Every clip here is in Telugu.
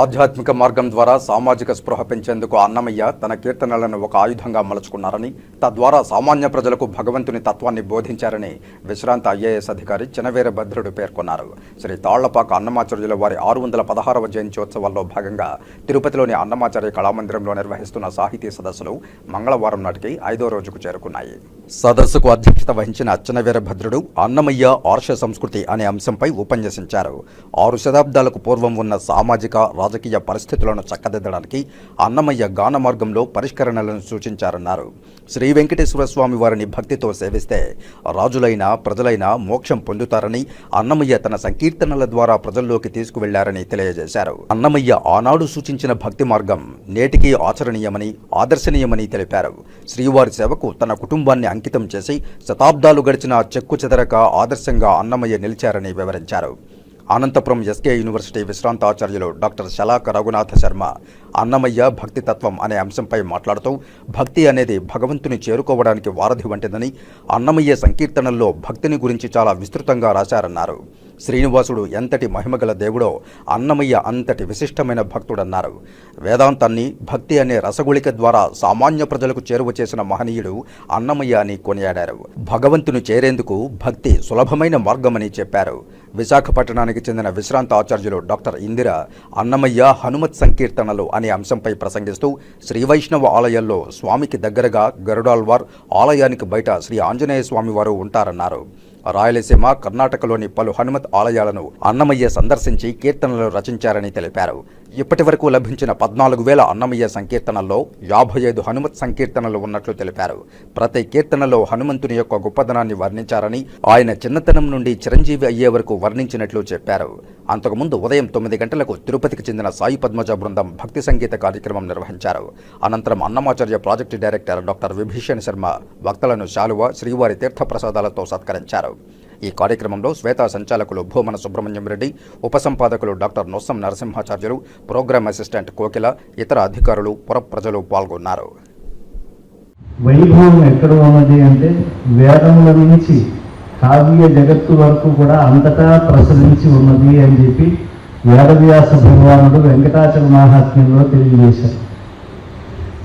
ఆధ్యాత్మిక మార్గం ద్వారా సామాజిక స్పృహ పెంచేందుకు అన్నమయ్య తన కీర్తనలను ఒక ఆయుధంగా మలుచుకున్నారని తద్వారా సామాన్య ప్రజలకు భగవంతుని తత్వాన్ని బోధించారని విశ్రాంత ఐఏఎస్ అధికారి చినవేర భద్రుడు పేర్కొన్నారు. శ్రీ తాళ్ళపాక అన్నమాచార్యుల వారి ఆరు వందల పదహారవ జయంత్యోత్సవాల్లో భాగంగా తిరుపతిలోని అన్నమాచార్య కళామందిరంలో నిర్వహిస్తున్న సాహితీ సదస్సులు మంగళవారం నాటికి ఐదో రోజుకు చేరుకున్నాయి. సదస్సుకు అధ్యక్షత వహించిన అచ్చనవీర భద్రుడు అన్నమయ్య ఆర్ష సంస్కృతి అనే అంశంపై ఉపన్యసించారు. ఆరు శతాబ్దాలకు పూర్వం ఉన్న సామాజిక రాజకీయ పరిస్థితులను చక్కదిద్దడానికి అన్నమయ్య గాన మార్గంలో పరిష్కరణలను సూచించారన్నారు. శ్రీ వెంకటేశ్వర స్వామి వారిని భక్తితో సేవిస్తే రాజులైన ప్రజలైన మోక్షం పొందుతారని అన్నమయ్య తన సంకీర్తనల ద్వారా ప్రజల్లోకి తీసుకువెళ్ళారని తెలియజేశారు. అన్నమయ్య ఆనాడు సూచించిన భక్తి మార్గం నేటికీ ఆచరణీయమని ఆదర్శనీయమని తెలిపారు. శ్రీవారి సేవకు తన కుటుంబాన్ని అంకితం చేసి శతాబ్దాలు గడిచిన చెక్కు చెదరక ఆదర్శంగా అన్నమయ్య నిలిచారని వివరించారు. అనంతపురం ఎస్కే యూనివర్సిటీ విశ్రాంత ఆచార్యులు డాక్టర్ శలాక రఘునాథ శర్మ అన్నమయ్య భక్తి తత్వం అనే అంశంపై మాట్లాడుతూ భక్తి అనేది భగవంతుని చేరుకోవడానికి వారధి వంటిదని అన్నమయ్య సంకీర్తనల్లో భక్తిని గురించి చాలా విస్తృతంగా రాశారన్నారు. శ్రీనివాసుడు ఎంతటి మహిమగల దేవుడో అన్నమయ్య అంతటి విశిష్టమైన భక్తుడన్నారు. వేదాంతాన్ని భక్తి అనే రసగుళిక ద్వారా సామాన్య ప్రజలకు చేరువ చేసిన మహనీయుడు అన్నమయ్య అని కొనియాడారు. భగవంతుని చేరేందుకు భక్తి సులభమైన మార్గమని చెప్పారు. విశాఖపట్నానికి చెందిన విశ్రాంత ఆచార్యులు డాక్టర్ ఇందిర అన్నమయ్య హనుమత్ సంకీర్తనలు అనే అంశంపై ప్రసంగిస్తూ శ్రీవైష్ణవ ఆలయంలో ఆలయాల్లో స్వామికి దగ్గరగా గరుడాల్వార్ ఆలయానికి బయట శ్రీ ఆంజనేయ స్వామివారు ఉంటారన్నారు. రాయలసీమ కర్ణాటకలోని పలు హనుమత్ ఆలయాలను అన్నమయ్య సందర్శించి కీర్తనలు రచించారని తెలిపారు. ఇప్పటి వరకు లభించిన పద్నాలుగు వేల అన్నమయ్య సంకీర్తనల్లో యాభై ఐదు హనుమత్ సంకీర్తనలు ఉన్నట్లు తెలిపారు. ప్రతి కీర్తనలో హనుమంతుని యొక్క గొప్పదనాన్ని వర్ణించారని ఆయన చిన్నతనం నుండి చిరంజీవి అయ్యే వరకు వర్ణించినట్లు చెప్పారు. అంతకుముందు ఉదయం తొమ్మిది గంటలకు తిరుపతికి చెందిన సాయి పద్మజ బృందం భక్తి సంగీత కార్యక్రమం నిర్వహించారు. అనంతరం Annamacharya project director doctor Vibhishan Sharma భక్తులను శాలువ శ్రీవారి తీర్థప్రసాదాలతో సత్కరించారు. ఈ కార్యక్రమంలో శ్వేతా సంచాలకులు Bhumana Subrahmanyam Reddy ఉపసంపాదకులు doctor Nossam Narasimhacharyulu program assistant Kokila ఇతర అధికారులు పుర ప్రజలు పాల్గొన్నారు. వైభవం ఎక్కడ ఉన్నది అంటే వేదముల నుంచి కావ్య జగత్తు వరకు కూడా అంతటా ప్రసరించి ఉన్నది అని చెప్పి వేదవ్యాస భగవానుడు వెంకటాచల మహాత్మ్యంలో తెలియజేశారు.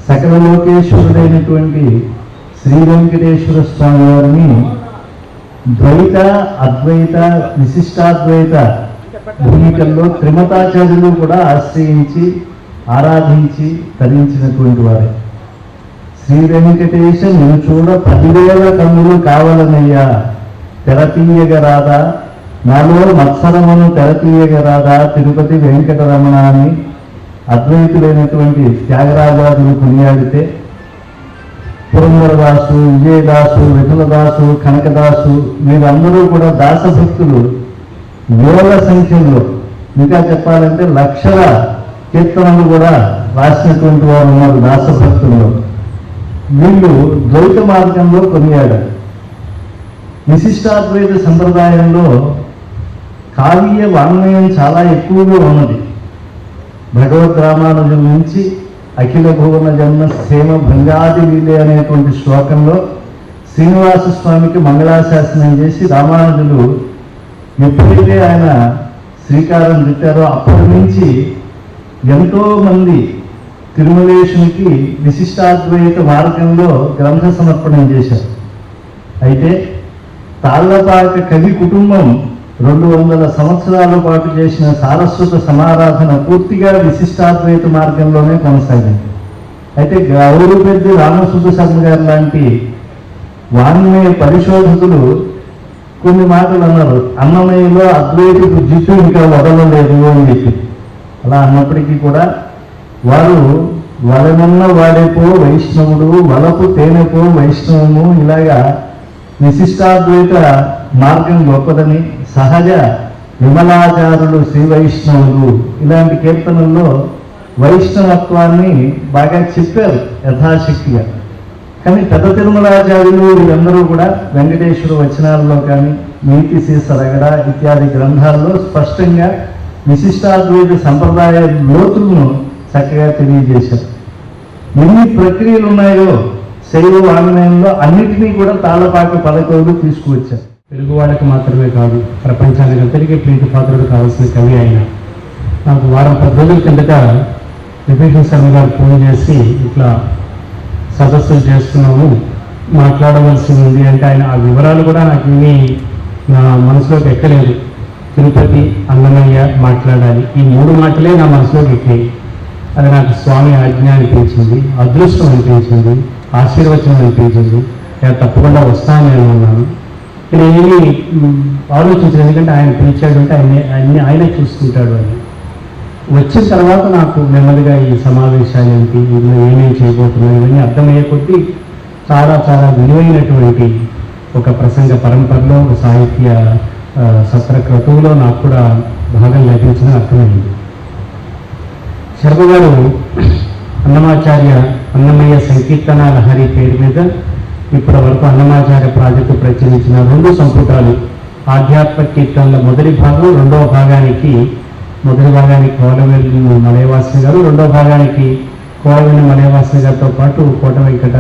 సకల లోకేశ్వరుడైనటువంటి శ్రీ వెంకటేశ్వర స్వామి వారిని ద్వైత అద్వైత విశిష్టాద్వైత భూమికల్లో త్రిమతాచార్యులు కూడా ఆశ్రయించి ఆరాధించి తరించినటువంటి వారే. శ్రీ వెంకటేశ నేను చూడ పదివేల కన్నులు కావాలనయ్యా. తెరతీయగరాదా? నాలో మత్సరమును తెరతీయగరాదా? తిరుపతి వెంకటరమణ అని అద్వైతులైనటువంటి త్యాగరాజాదులు కొనియాడితే పురంధరదాసు విజయదాసు విఠలదాసు కనకదాసు మీరందరూ కూడా దాసభక్తులు వేల సంఖ్యలో. ఇంకా చెప్పాలంటే లక్షల కీర్తనలు కూడా రాసినటువంటి వారు ఉన్నారు దాసభక్తుల్లో. వీళ్ళు ద్వైత మార్గంలో కొనియాడారు. విశిష్టాద్వైత సంప్రదాయంలో కావ్య వాంగ్మయం చాలా ఎక్కువగా ఉన్నది. భగవద్ రామానుజం నుంచి అఖిల భువన జన్మ సేమ భంగాది లీలే అనేటువంటి శ్లోకంలో శ్రీనివాస స్వామికి మంగళాశాసనం చేసి రామానుజులు ఎప్పుడైతే ఆయన శ్రీకారం చుట్టారో అప్పటి నుంచి ఎంతో మంది తిరుమలేశునికి విశిష్టాద్వైత మార్గంలో గ్రంథ సమర్పణం చేశారు. అయితే తాళ్ళపాక కవి కుటుంబం రెండు వందల సంవత్సరాల పాటు చేసిన సారస్వత సమారాధన పూర్తిగా విశిష్టాద్వైత మార్గంలోనే కొనసాగింది. అయితే గౌరు పెద్ద రామసుద్ధ శర్మ గారు లాంటి వాంగ్మయ పరిశోధకులు కొన్ని మాటలు అన్నారు. అన్నమయ్యలో అద్వైత జిట్టు ఇంకా వదలలేదు అని చెప్పి అలా అన్నప్పటికీ కూడా వారు వలనన్న వాడేపో వైష్ణవుడు వలపు తేనెపో వైష్ణవము ఇలాగా విశిష్టాద్వైత మార్గం గొప్పదని సహజ విమలాచారులు శ్రీ వైష్ణవులు ఇలాంటి కీర్తనల్లో వైష్ణవత్వాన్ని బాగా చెప్పారు యథాశక్తిగా. కానీ పెద్ద తిరుమలాచార్యులు వీరందరూ కూడా వెంకటేశ్వర వచనాల్లో కానీ నీతి సీసరగడ ఇత్యాది గ్రంథాల్లో స్పష్టంగా విశిష్టాద్వైత సంప్రదాయ లోతులను చక్కగా తెలియజేశారు. ఎన్ని ప్రక్రియలు ఉన్నాయో తెలుగు ఆన్లైన్లో అన్నింటినీ కూడా తాళ్ళపాటి పదకొండు తీసుకువచ్చారు. తెలుగు వాళ్ళకి మాత్రమే కాదు ప్రపంచానికి అందరికీ ప్రీతిపాత్రుడు కావాల్సిన కవి ఆయన. నాకు వారం పది రోజుల కిందట విభీషణ్ శర్మ గారు ఫోన్ చేసి ఇట్లా సదస్సులు చేస్తున్నాము మాట్లాడవలసి ఉంది అంటే ఆయన ఆ వివరాలు కూడా నాకు ఏమీ నా మనసులోకి ఎక్కలేదు. తిరుపతి అన్నమయ్య మాట్లాడాలి. ఈ మూడు మాటలే నా మనసులోకి ఎక్కాయి. అది నాకు స్వామి ఆజ్ఞ అనిపించింది అదృష్టం అనిపించింది. ఆశీర్వచనం అనిపించింది నేను తప్పకుండా వస్తాను నేను అన్నాను. నేను ఏమీ మ్, ఆలోచించలేదు. ఎందుకంటే ఆయన పిలిచాడు అంటే ఆయన అన్ని ఆయనే చూసుకుంటాడు అని. వచ్చిన తర్వాత నాకు నెమ్మదిగా ఈ సమావేశాలు ఏంటి ఇందులో ఏమేమి చేయబోతున్నాయి ఇవన్నీ అర్థమయ్యే కొద్దీ చాలా చాలా విలువైనటువంటి ఒక ప్రసంగ పరంపరలో ఒక సాహిత్య సత్రక్రతువులో నాకు కూడా భాగం లభించడం అర్థమైంది. శర్మ గారు అన్నమాచార్య అన్నమయ్య సంకీర్తన లహరి పేరు మీద ఇప్పటి వరకు అన్నమాచార్య ప్రాజెక్టు ప్రచురించిన రెండు సంపుటాలు ఆధ్యాత్మ కీర్తనల మొదటి భాగం రెండవ భాగానికి మొదటి భాగానికి కోలవెల్లి మలయవాసి గారు రెండవ భాగానికి కోలవెల్లి మలయవాసి గారితో పాటు కోట వెంకట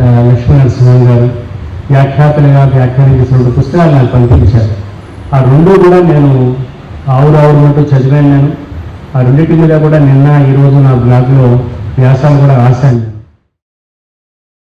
ఆ, లక్ష్మీ గారు వ్యాఖ్యాతలుగా వ్యాఖ్యానించిన రెండు పుస్తకాలు నాకు పంపించారు. ఆ రెండు కూడా నేను ఆవురావురు అంటూ చదివాను నేను. ఆ రెండింటి మీద కూడా నిన్న ఈరోజు నా బ్లాగ్లో వ్యాసాలు కూడా రాశాను. నేను